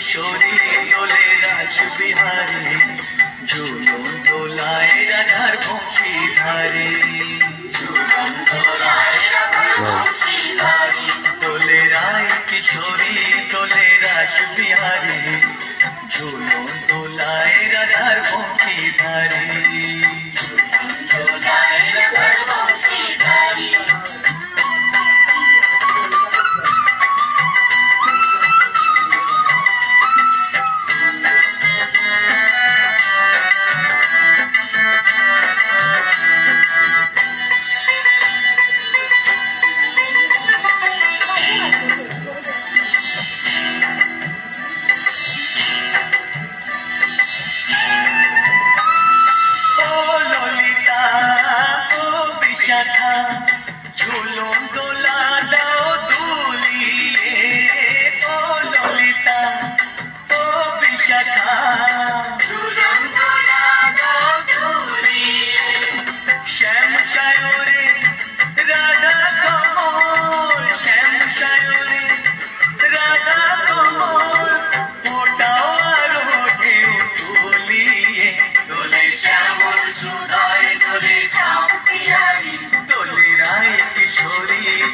কিশোরী দোলে রাস বিহারে ঝুলুন দোলায় রাধার পক্ষী ধারে।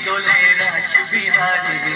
দোলে রাস বিহারী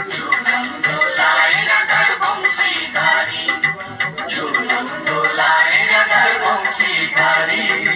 Maria.